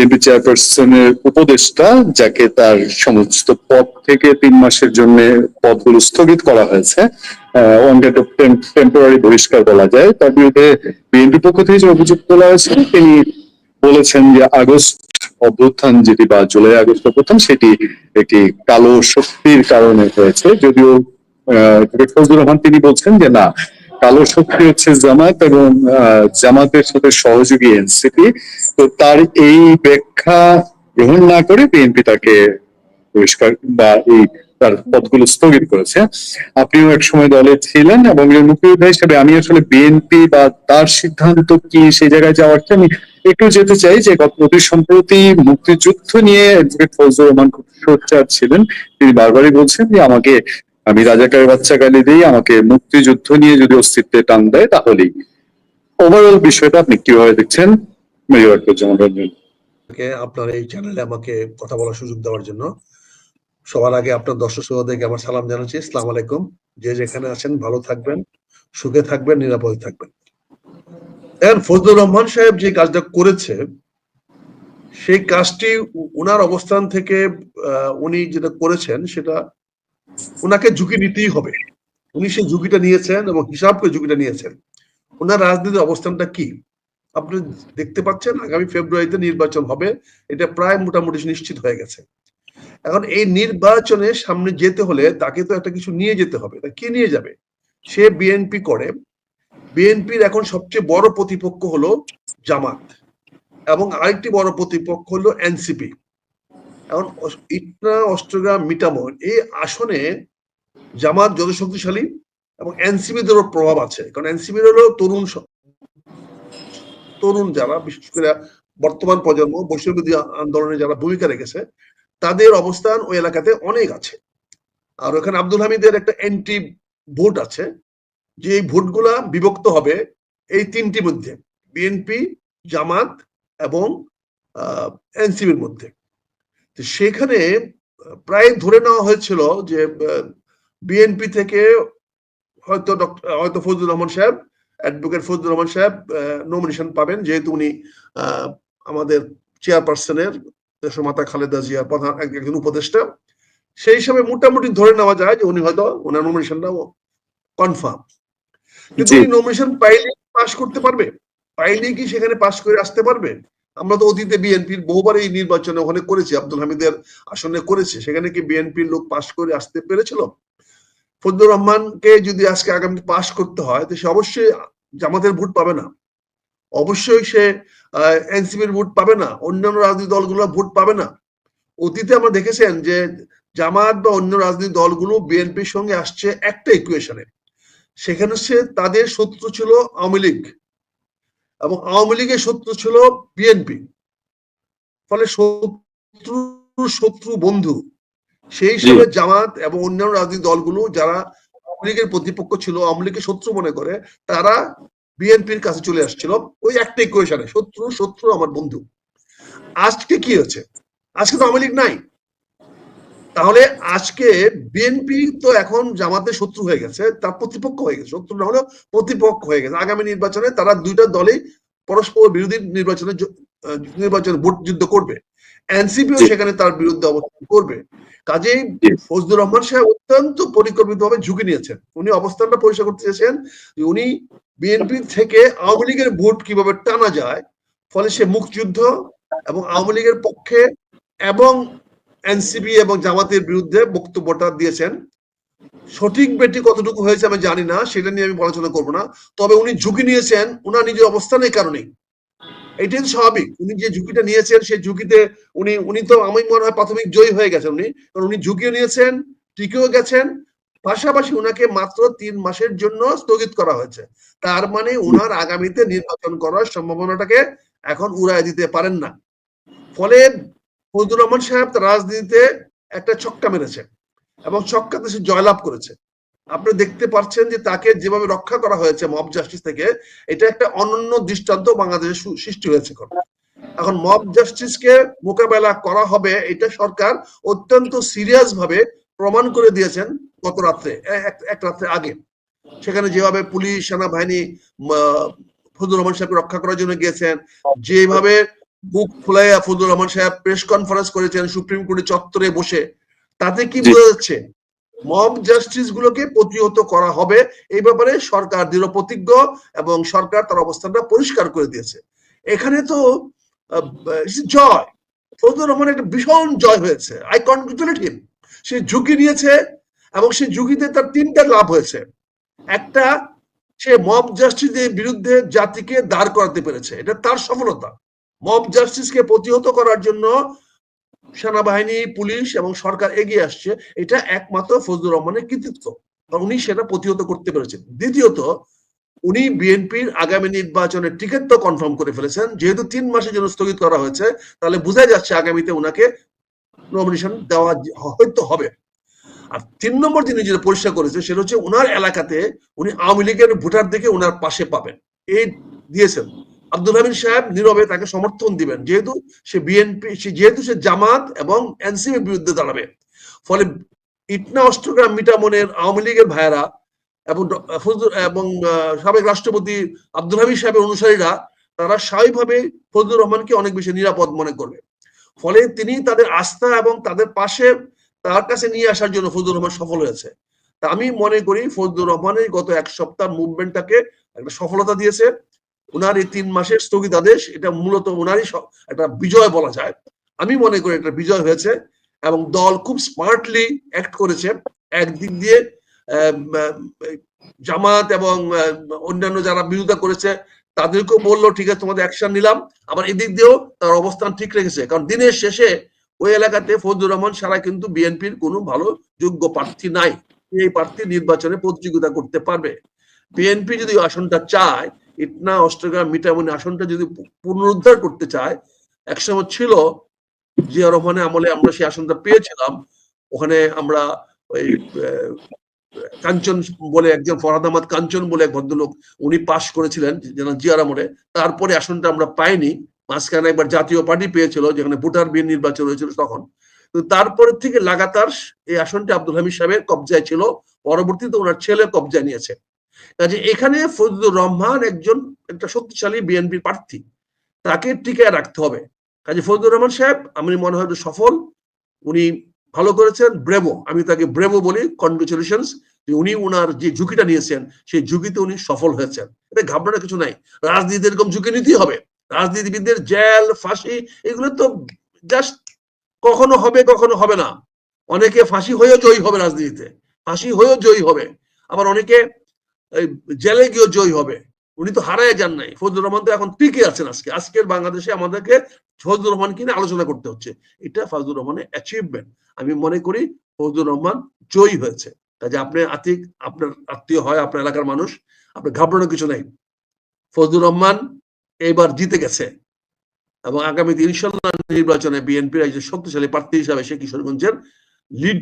BNP চেয়ারপারসনের উপদেষ্টা, যাকে তার সমস্ত পদ থেকে তিন মাসের জন্য পদগুলো স্থগিত করা হয়েছে টেম্পোরারি বহিষ্কার বলা যায়, তার বিরুদ্ধে বিএনপি পক্ষ থেকে যে অভিযোগ তোলা হয়েছে, তিনি বলেছেন যে আগস্ট অভ্যুত্থান যেটি বা জুলাই আগস্ট অভ্যুত্থান, সেটি একটি কালো শক্তির কারণে হয়েছে, যদিও ফজলুর রহমান তিনি বলছেন যে না কালো শক্তি হচ্ছে জামাত এবং জামাতের সাথে সহযোগী এনসিপি। তো তার এই ব্যাখ্যা গ্রহণ না করে বিএনপি তাকে পরিষ্কার বা এই তার পদগুলো স্থগিত করেছে। আপনিও এক সময় দলে ছিলেন এবং মুক্তিযোদ্ধা হিসেবে আমি আসলে বিএনপি বা তার সিদ্ধান্ত কি সেই জায়গায় যাওয়ার আমি একটু যেতে চাই যে অতি সম্প্রতি মুক্তিযুদ্ধ নিয়ে অ্যাডভোকেট ফজলুর রহমান খুব সোচ্চার ছিলেন। তিনি বারবারই বলছেন যে আমাকে আমি রাজাকার বাচ্চা গালি দিই, আমাকে মুক্তিযুদ্ধ নিয়ে যদি অস্তিত্বে টান দেয় তাহলেই। ওভারঅল বিষয়টা আপনি কীভাবে দেখছেন? আপনার এই চ্যানেলে আমাকে কথা বলার সুযোগ দেওয়ার জন্য, সবার আগে আপনার দর্শক শ্রোতাদেরকে আমার সালাম জানাচ্ছি। আসসালাম আলাইকুম। যে যেখানে আছেন, ভালো থাকবেন, সুখে থাকবেন, নিরাপদে থাকবেন। এখন ফজলুর রহমান সাহেব যে কাজটা করেছে, সেই কাজটি উনার অবস্থান থেকে উনি যেটা করেছেন, সেটা উনাকে ঝুঁকি নিতেই হবে। উনি সেই ঝুঁকিটা নিয়েছেন এবং হিসাব করে ঝুঁকিটা নিয়েছেন। ওনার রাজনীতির অবস্থানটা কি? আপনি দেখতে পাচ্ছেন, আগামী ফেব্রুয়ারিতে নির্বাচন হবে। এটা প্রায় মোটামুটি নিশ্চিত হয়ে গেছে। এখন এই নির্বাচনে সামনে যেতে হলে তাকে তো একটা কিছু নিয়ে যেতে হবে। তা কি নিয়ে যাবে? সে বিএনপি করে। বিএনপির এখন সবচেয়ে বড় প্রতিপক্ষ হলো জামাত এবং আরেকটি বড় প্রতিপক্ষ হলো এনসিপি। এখন ইটনা অস্ট্রোগ্রাম মিটামন এই আসনে জামাত যত শক্তিশালী এবং এনসিপিদেরও প্রভাব আছে। কারণ এনসিপির হলো তরুণ তরুণ যারা, বিশেষ করে বর্তমান প্রজন্ম বৈশ্ববিধি আন্দোলনে যারা ভূমিকা রেখেছে, তাদের অবস্থান ওই এলাকাতে অনেক আছে। আর ওখানে আব্দুল হামিদের একটা এন্টি ভোট আছে, যে এই ভোটগুলা বিভক্ত হবে এই তিনটির মধ্যে, বিএনপি, জামাত এবং এনসিবির মধ্যে। সেখানে প্রায় ধরে নেওয়া হয়েছিল যে বিএনপি থেকে হয়তো ডক্টর হয়তো ফজলুর রহমান সাহেব অ্যাডভোকেট ফজলুর রহমান সাহেব নমিনেশন পাবেন। যেহেতু উনি আমাদের চেয়ারপারসনের দেশমাতা খালেদা জিয়ার প্রধান এক- একজন উপদেষ্টা। সেই হিসাবে মোটামুটি ধরে নেওয়া যায় যে উনি হয়তো ওনার নমিনেশনটা কনফার্ম কিন্তু। উনি নমিনেশন পাইলে পাশ করতে পারবে। পাইলে কি সেখানে পাশ করে আসতে পারবে? আমরা তো অতীতে বিএনপির বহুবার এই নির্বাচনে ওখানে করেছি, আব্দুল হামিদের আসনে করেছে, সেখানে কি বিএনপির লোক পাশ করে আসতে পেরেছিল? ফজলুর রহমানকে যদি আজকে আগামী পাশ করতে হয়, তো সে অবশ্যই জামাতের ভোট পাবে না। অবশ্যই সে এনসিপির ভোট পাবে না, অন্যান্য রাজনৈতিক দলগুলো ভোট পাবে না। অতীতে আমরা দেখেছেন যে জামাত বা অন্য রাজনৈতিক দলগুলো বিএনপির সঙ্গে আসছে একটা ইকুয়েশনে সেখানে সে তাদের শত্রু ছিল আওয়ামী লীগ। এবং আওয়ামী লীগের শত্রু ছিল বিএনপি ফলে শত্রু শত্রু বন্ধু সেই হিসেবে জামাত এবং অন্যান্য রাজনৈতিক দলগুলো যারা আওয়ামী লীগের প্রতিপক্ষ ছিল আওয়ামী লীগের শত্রু মনে করে তারা বিএনপির কাছে চলে আসছিল। ওই একটা ইকুয়েশনে শত্রু শত্রু আমার বন্ধু। আজকে কি হচ্ছে আজকে তো আওয়ামী লীগ নাই। তাহলে আজকে বিএনপি তো এখন জামাতের শত্রু হয়ে গেছে তার প্রতিপক্ষ হয়ে গেছে। শত্রু না হলেও প্রতিপক্ষ হয়ে গেছে। আগামী নির্বাচনে তারা দুইটা দলই পরস্পর বিরোধী নির্বাচনে নির্বাচনে ভোট যুদ্ধ করবে। এনসিপিও সেখানে তার বিরুদ্ধে অবস্থান করবে। কাজেই। ফজলুর রহমান সাহেব অত্যন্ত পরিকল্পিতভাবে ঝুঁকি নিয়েছেন। উনি অবস্থানটা পরিষ্কার করতে চেয়েছেন উনি বিএনপি থেকে আওয়ামী লীগের ভোট কীভাবে টানা যায় ফলে সে মুক্তিযুদ্ধ এবং আওয়ামী লীগের পক্ষে এবং এনসিপি এবং জামাতের বিরুদ্ধে বক্তব্যটা দিয়েছেন। সঠিক বেটি কতটুকু হয়েছে আমি জানি না, সেটা নিয়ে আমি আলোচনা করব না। তবে উনি ঝুঁকি নিয়েছেন, উনার নিজের অবস্থানের কারণে এটাই স্বাভাবিক, উনি যে ঝুঁকিটা নিয়েছেন, সেই ঝুঁকিতে উনি উনি তো আমি মনে হয় প্রাথমিক জয়ী হয়ে গেছেন উনি। কারণ উনি ঝুঁকিও নিয়েছেন, টিকেও গেছেন, পাশাপাশি উনাকে মাত্র তিন মাসের জন্য স্থগিত করা হয়েছে। তার মানে উনার আগামীতে নির্বাচন করার সম্ভাবনাটাকে এখন উড়ায় দিতে পারেন না। ফলে ফজলুর রহমান সাহেব তার রাজনীতিতে একটা ছক্কা মেরেছে এবং ছক্কাতে সে জয়লাভ করেছে আপনি দেখতে পাচ্ছেন যে তাকে যেভাবে রক্ষা করা হয়েছে মব জাস্টিস থেকে, এটা একটা অনন্য দৃষ্টান্ত বাংলাদেশে সৃষ্টি হয়েছে এখন। মব জাস্টিসকে মোকাবেলা করা হবে, এটা সরকার অত্যন্ত সিরিয়াস ভাবে প্রমাণ করে দিয়েছেন গত রাত্রে এক- রাত্রে আগে সেখানে যেভাবে পুলিশ, সেনাবাহিনী ফজলুর রহমান সাহেবকে রক্ষা করার জন্য গিয়েছেন, যেভাবে বুক ফুলাইয়া ফজলুর রহমান সাহেব প্রেস কনফারেন্স করেছেন সুপ্রিম কোর্টের চত্বরে বসে। তাতে কি বোঝা যাচ্ছে? মব জাস্টিস গুলোকে প্রতিহত করা হবে এই ব্যাপারে সরকার দৃঢ় প্রতিজ্ঞ এবং সরকার তার অবস্থানটা পরিষ্কার করে দিয়েছে। এখানে তো জয়। ফজলুর রহমানের একটা ভীষণ জয় হয়েছে। আই কনগ্রেচুলেট হিম সে ঝুঁকি নিয়েছে এবং সেই ঝুঁকিতে তার তিনটা লাভ হয়েছে। একটা সে মব জাস্টিসের বিরুদ্ধে জাতিকে দাঁড় করাতে পেরেছে। এটা তার সফলতা। মব জাস্টিসকে প্রতিহত করার জন্য সেনাবাহিনী, পুলিশ এবং সরকার এগিয়ে আসছে। এটা একমাত্র ফজলুর রহমানের কৃতিত্ব। আর উনি সেটা প্রতিহত করতে পেরেছেন। দ্বিতীয়ত, উনি বিএনপির আগামী নির্বাচনের টিকিট তো কনফার্ম করে ফেলেছেন। যেহেতু তিন মাসের জন্য স্থগিত করা হয়েছে, তাহলে বোঝা যাচ্ছে আগামীতে উনাকে নমিনেশন দেওয়া হয়তো হবে। আর তিন নম্বর তিনি যেটা পরিষ্কার করেছে, সেটা হচ্ছে ওনার এলাকাতে উনি আওয়ামী লীগের ভোটারদেরকে ওনার পাশে পাবেন। এই দিয়েছেন। আব্দুল হামিদ সাহেব নীরবে তাকে সমর্থন দিবেন, যেহেতু সে বিএনপি সে যেহেতু সে জামাত এবং এনসিপির বিরুদ্ধে দাঁড়াবে। ফলে ইটনা অষ্টগ্রাম মিটামনের আওয়ামী লীগের ভাইয়েরা এবং এবং সাবেক রাষ্ট্রপতি আব্দুল হামিদ সাহেবের অনুসারীরা, তারা স্বাভাবিকভাবে ফজলুর রহমানকে অনেক বেশি নিরাপদ মনে করবে। ফলে তিনি তাদের আস্থা এবং তাদের পাশে তার কাছে নিয়ে আসার জন্য ফজলুর রহমান সফল হয়েছে। তা আমি মনে করি ফজলুর রহমানের গত এক সপ্তাহ মুভমেন্টটাকে একটা সফলতা দিয়েছে। উনার এই তিন মাসের স্থগিতাদেশ, এটা মূলত ওনারই একটা বিজয় বলা যায়। আমি মনে করি এটা বিজয় হয়েছে এবং দল খুব স্মার্টলি অ্যাক্ট করেছে। একদিক দিয়ে জামাত এবং অন্যান্য যারা বিরোধিতা করেছে, তাদেরকেও বলল, ঠিক আছে, তোমাদের অ্যাকশন নিলাম। আবার এদিক দিয়েও তার অবস্থান ঠিক রেখেছে। কারণ দিনের শেষে ওই এলাকাতে ফজলুর রহমান ছাড়া কিন্তু বিএনপির কোনো ভালো যোগ্য প্রার্থী নাই। এই প্রার্থী নির্বাচনে প্রতিযোগিতা করতে পারবে। বিএনপি যদি আসনটা চায় ইটনা অষ্টগ্রাম মিটামনি আসনটা যদি পুনরুদ্ধার করতে চায় একসময় ছিল জিয়া রহমানের আমলে আমরা সেই আসনটা পেয়েছিলাম। ওখানে আমরা ওই কাঞ্চন বলে একজন, ফরহাদ আহমদ কাঞ্চন বলে এক ভদ্রলোক, উনি পাশ করেছিলেন যেন জিয়ার আমলে তারপরে আসনটা আমরা পাইনি। মাঝখানে একবার জাতীয় পার্টি পেয়েছিল, যেখানে ভোটার বিল নির্বাচন হয়েছিল তখন। তারপরে থেকে লাগাতার এই আসনটি আব্দুল হামিদ সাহেবের কবজায় ছিল। পরবর্তীতে ওনার ছেলে কবজায় নিয়েছে। কাজে এখানে ফজলুর রহমান একজন একটা শক্তিশালী বিএনপি প্রার্থী, তাকে টিকায় রাখতে হবে। কাজে ফজলুর রহমান সাহেব, আমি মনে হয় সফল, উনি ভালো করেছেন, ব্রেভো, আমি তাকে ব্রেভো বলি কনগ্রেচুলেশন উনি উনার যে ঝুঁকিটা নিয়েছেন, সেই ঝুঁকিতে উনি সফল হয়েছেন। এটা ঘাবড়ানোর কিছু নাই। রাজনীতি এরকম ঝুঁকি নিতেই হবে। রাজনীতিবিদদের জেল, ফাঁসি, এগুলো তো জাস্ট কখনো হবে কখনো হবে না। অনেকে ফাঁসি হয়েও জয়ী হবে রাজনীতিতে। ফাঁসি হয়েও জয়ী হবে। আবার অনেকে জেলে গিয়েও জয়ী হবে। উনি তো হারায় যান নাই। ফজলুর রহমান তো এখন টিকে আছেন আজকে। আজকের বাংলাদেশে আমাদেরকে ফজলুর রহমান কিনে আলোচনা করতে হচ্ছে। এটা ফজলুর রহমানের অ্যাচিভমেন্ট আমি মনে করি ফজলুর রহমান জয়ী হয়েছে। কাজে আপনি আতিক, আপনার আত্মীয় হয়, আপনার এলাকার মানুষ, আপনার ঘাবড়ানোর কিছু নাই। ফজলুর রহমান এইবার জিতে গেছে। এবং আগামী ইনশাল্লাহ নির্বাচনে বিএনপির একজন শক্তিশালী প্রার্থী হিসাবে সে কিশোরগঞ্জের লিড